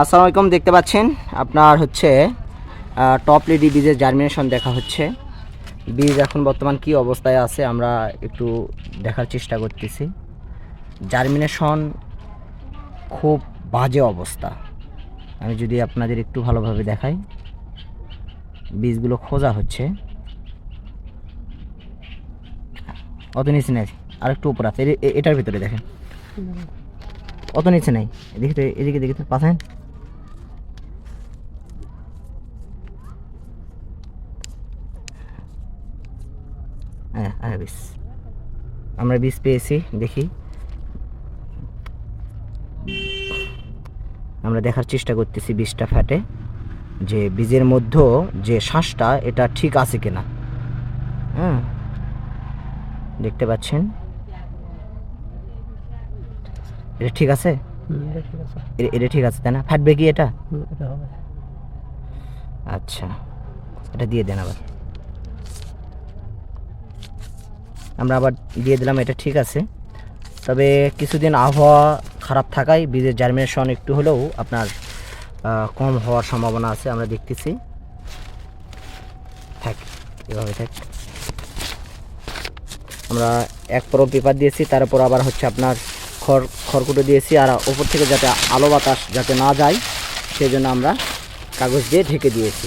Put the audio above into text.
আসসালামু আলাইকুম, দেখতে পাচ্ছেন আপনার হচ্ছে টপ লেডি বীজের জার্মিনেশন দেখা হচ্ছে। বীজ এখন বর্তমান কি অবস্থায় আছে আমরা একটু দেখার চেষ্টা করতেছি। জার্মিনেশন খুব বাজে অবস্থা। আমি যদি আপনাদের একটু ভালোভাবে দেখাই। বীজগুলো খোঁজা হচ্ছে। অত নিচে নেই আর একটু উপর আছে এটার ভিতরে দেখেন। অত নিচে নেই, এদিকে তো এদিকে দেখি তো পাশেন হ্যাঁ হ্যাঁ বিষ আমরা বীজ পেয়েছি দেখি। আমরা দেখার চেষ্টা করতেছি বিষটা ফ্যাটে যে বীজের মধ্যে যে শ্বাসটা এটা ঠিক আছে কিনা। হ্যাঁ দেখতে পাচ্ছেন? এটা ঠিক আছে? এটা ঠিক আছে। তাই না? ফাটবে কি এটা? আচ্ছা এটা দিয়ে দেন আবার। আমরা আবার দিয়ে দিলাম, এটা ঠিক আছে। তবে কিছুদিন আবহাওয়া খারাপ থাকায় বীজের জার্মিনেশন একটু হলেও আপনার কম হওয়ার সম্ভাবনা আছে, আমরা দেখতেছি। থাক, এভাবে থাক। আমরা এক পরব পেপার দিয়েছি, তারপর আবার হচ্ছে আপনার খড়, খড়কুটো দিয়েছি, আর ওপর থেকে যাতে আলো বাতাস যাতে না যায়, সেই জন্য আমরা কাগজ দিয়ে ঢেকে দিয়েছি।